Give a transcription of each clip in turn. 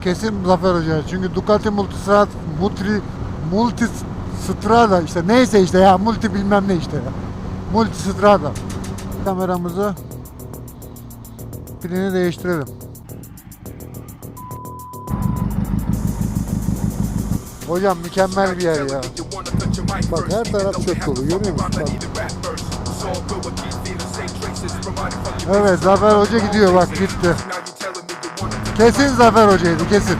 Kesin Zafer Hoca. Çünkü Ducati Multistrada, Multi, Multistrada işte neyse işte ya multi bilmem ne işte ya. Multistrada. Kameramızı pilini değiştirelim. Hocam mükemmel bir yer ya. Bak her taraf çöp dolu görüyor musun? Bak. Evet Zafer Hoca gidiyor bak gitti. Kesin Zafer Hoca'ydı kesin.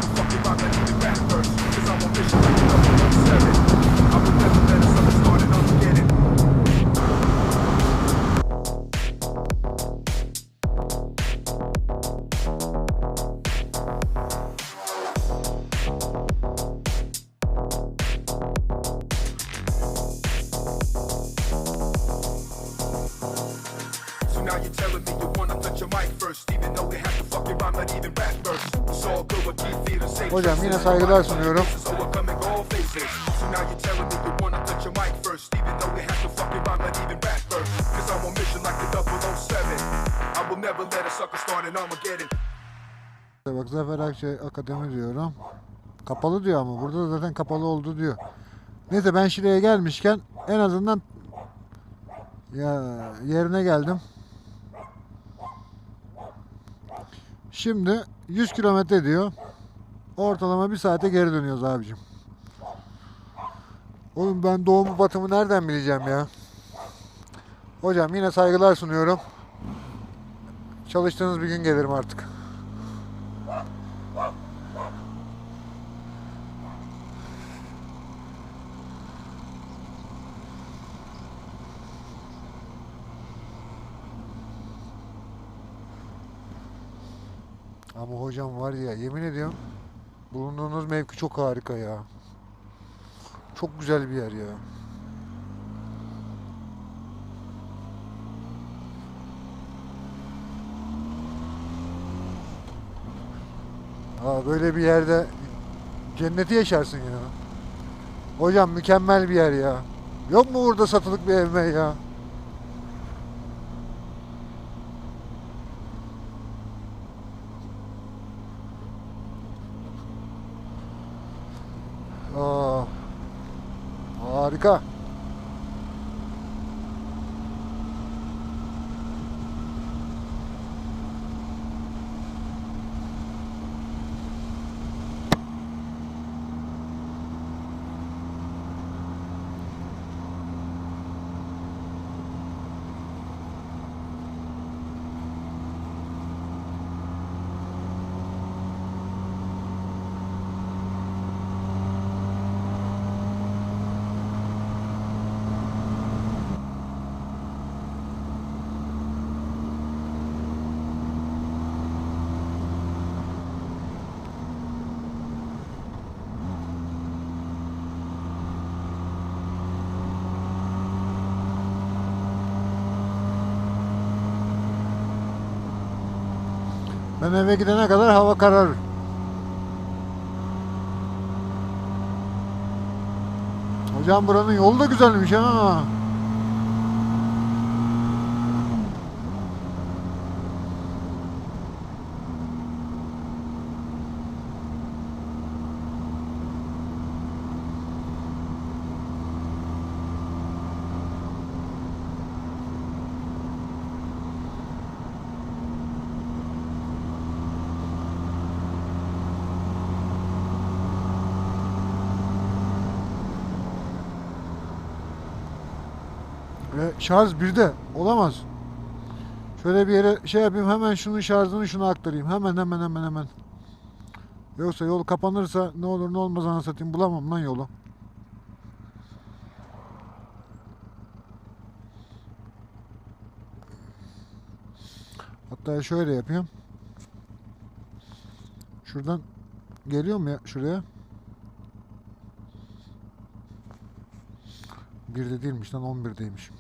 Start an Armageddon. Bak Zafer Akçay Akademi diyorum. Kapalı diyor ama burada da zaten kapalı oldu diyor. Neyse ben şuraya gelmişken en azından ya yerine geldim. Şimdi 100 kilometre diyor. Ortalama bir saate geri dönüyoruz abicim. Oğlum ben doğumu batımı nereden bileceğim ya? Hocam yine saygılar sunuyorum. Çalıştığınız bir gün gelirim artık. Ama hocam var ya yemin ediyorum bulunduğunuz mevki çok harika ya. Çok güzel bir yer ya. Aa, böyle bir yerde cenneti yaşarsın ya. Hocam mükemmel bir yer ya. Yok mu burada satılık bir ev mi ya? Aa, harika. Ben eve gidene kadar hava kararır. Hocam buranın yolu da güzelmiş ha. Ve şarj birde olamaz. Şöyle bir yere şey yapayım hemen şunun şarjını şuna aktarayım. Hemen hemen hemen hemen. Yoksa yol kapanırsa ne olur ne olmaz ana satayım bulamam lan yolu. Hatta şöyle yapayım. Şuradan geliyor mu ya şuraya? Birde değilmiş lan 11'deymiş.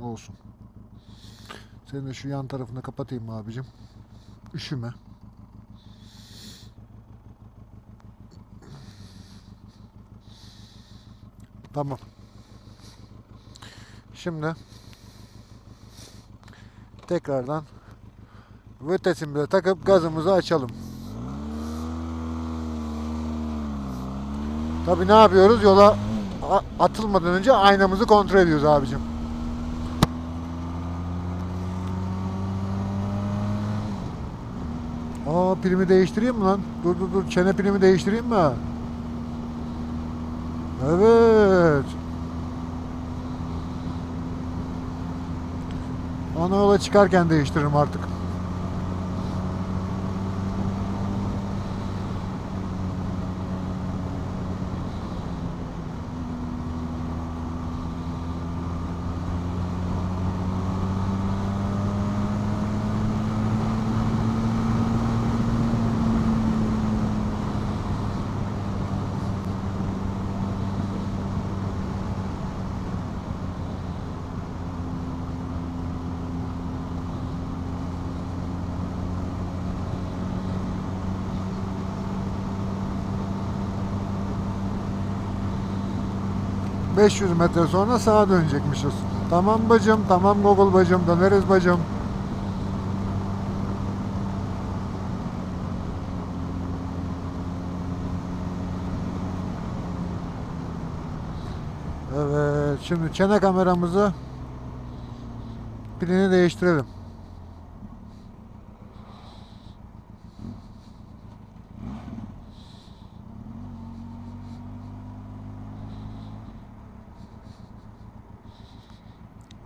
Olsun. Senin de şu yan tarafını kapatayım abicim. Üşüme. Tamam. Şimdi tekrardan Vitesimize takıp gazımızı açalım. Tabi ne yapıyoruz? Yola atılmadan önce aynamızı kontrol ediyoruz abicim. Aa pilimi değiştireyim mi lan? Dur dur dur çene pilimi değiştireyim mi? Evet. Ana yola çıkarken değiştiririm artık. 500 metre sonra sağa dönecekmişiz. Tamam bacım, tamam Google bacım, döneriz bacım. Evet, şimdi çene kameramızı pilini değiştirelim.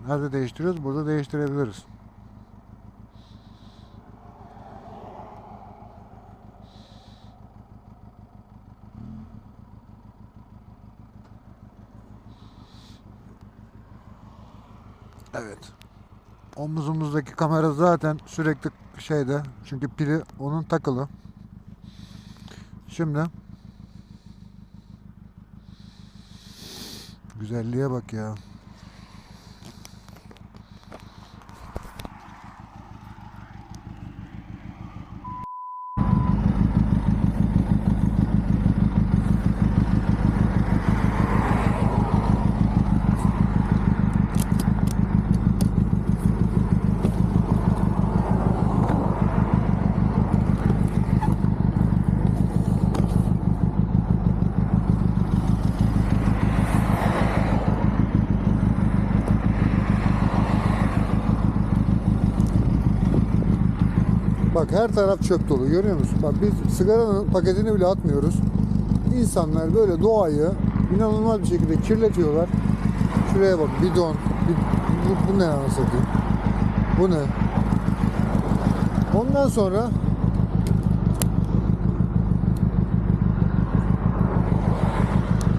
Nerede değiştiriyoruz? Burada değiştirebiliriz. Evet. Omuzumuzdaki kamera zaten sürekli şeyde. Çünkü pili onun takılı. Şimdi güzelliğe bak ya. Her taraf çöp dolu görüyor musun? Bak biz sigaranın paketini bile atmıyoruz. İnsanlar böyle doğayı inanılmaz bir şekilde kirletiyorlar. Şuraya bak bidon. bi- Bu, bu ne anasını? Bu ne? Ondan sonra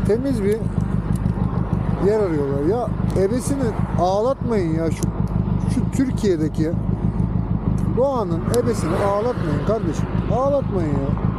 temiz bir yer arıyorlar. Ya ebesini ağlatmayın ya şu şu Türkiye'deki Doğanın ebesini ağlatmayın kardeşim. Ağlatmayın ya.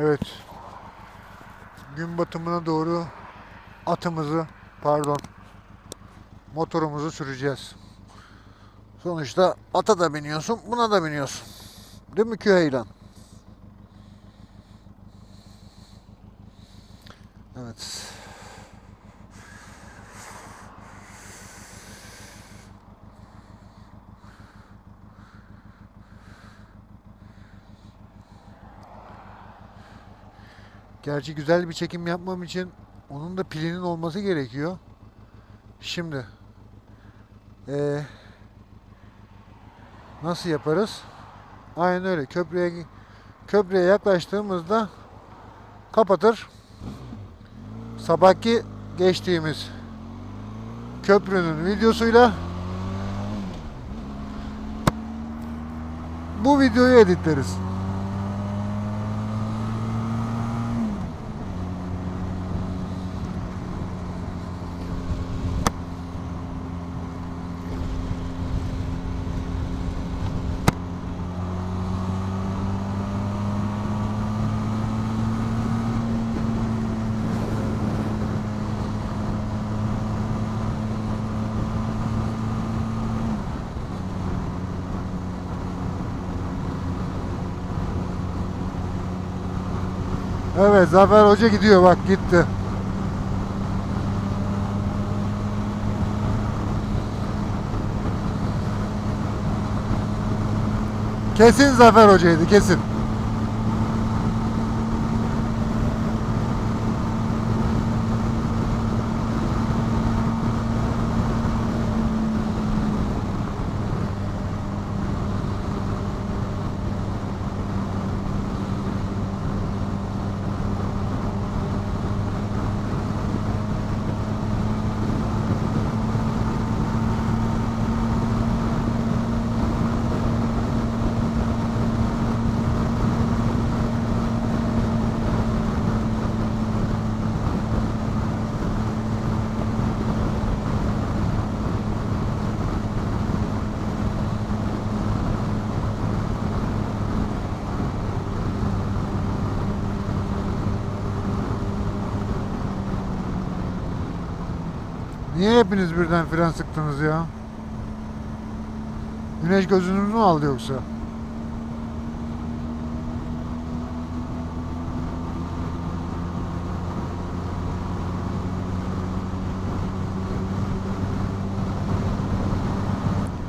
Evet. Batımına doğru atımızı, pardon, motorumuzu süreceğiz. Sonuçta ata da biniyorsun, buna da biniyorsun. Değil mi Küheylan? Evet. Gerçi güzel bir çekim yapmam için onun da pilinin olması gerekiyor. Şimdi Ee, nasıl yaparız? Aynen öyle. Köprüye köprüye yaklaştığımızda kapatır. Sabahki geçtiğimiz köprünün videosuyla bu videoyu editleriz. Evet Zafer Hoca gidiyor bak gitti. Kesin Zafer Hoca'ydı kesin. Niye hepiniz birden fren sıktınız ya? Güneş gözünüzü mü aldı yoksa?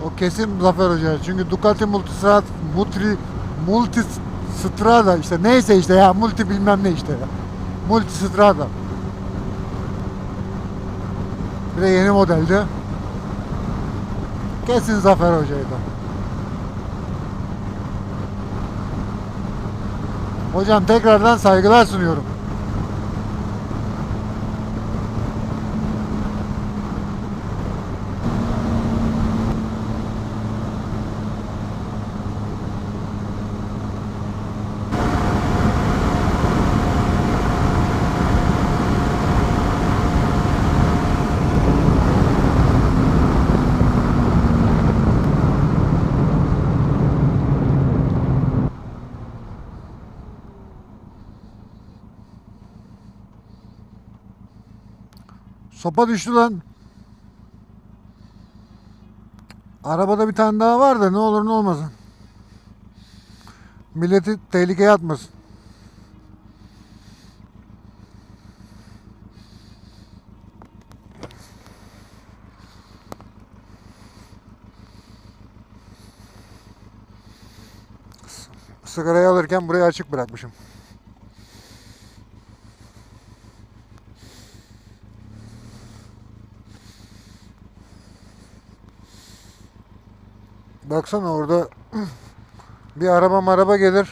O kesin Zafer Hoca. Çünkü Ducati Multistrada, Multi, Multistrada işte neyse işte ya multi bilmem ne işte ya. Multistrada. Bir de yeni modeldi. Kesin Zafer Hoca'ydı. Hocam tekrardan saygılar sunuyorum. Sopa düştü lan. Arabada bir tane daha var da ne olur ne olmasın. Milleti tehlikeye atmasın. Sigarayı alırken burayı açık bırakmışım. Baksana orada bir araba maraba gelir.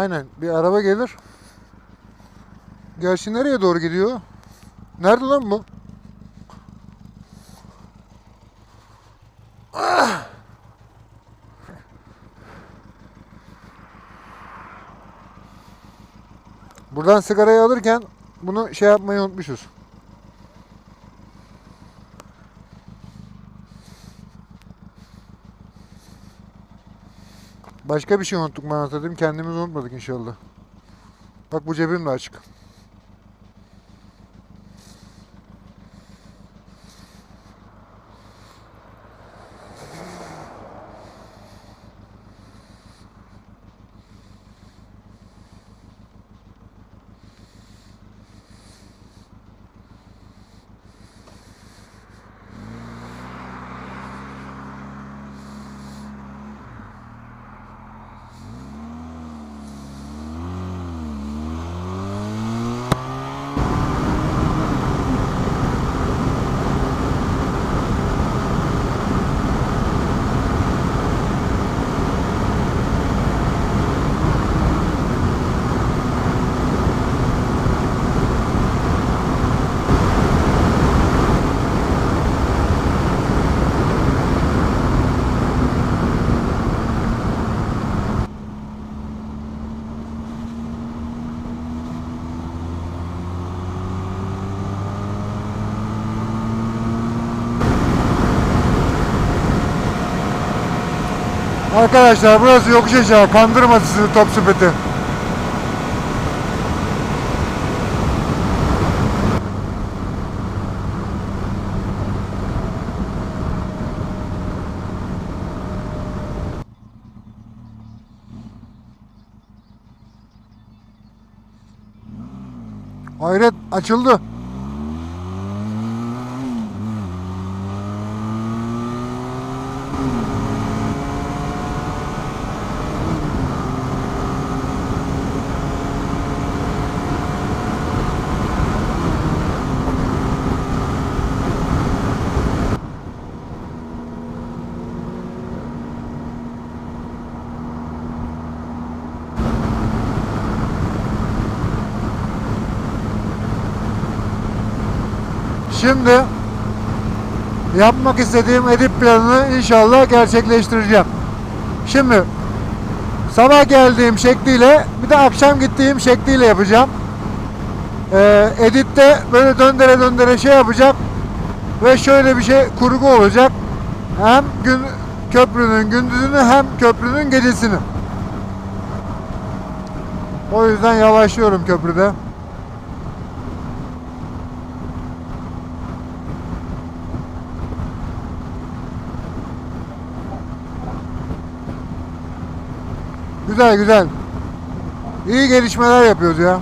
Aynen bir araba gelir. Gerçi nereye doğru gidiyor? Nerede lan bu? Buradan sigarayı alırken bunu şey yapmayı unutmuşuz. Başka bir şey unuttuk mu anlatayım. Kendimizi unutmadık inşallah. Bak bu cebim de açık. Arkadaşlar burası yokuş aşağı kandırma sizi top sepeti. Hayret açıldı. Şimdi yapmak istediğim edit planını inşallah gerçekleştireceğim. Şimdi sabah geldiğim şekliyle bir de akşam gittiğim şekliyle yapacağım. Ee, editte böyle döndere döndere şey yapacağım ve şöyle bir şey kurgu olacak. Hem gün köprünün gündüzünü hem köprünün gecesini. O yüzden yavaşlıyorum köprüde. Güzel güzel. İyi gelişmeler yapıyoruz ya.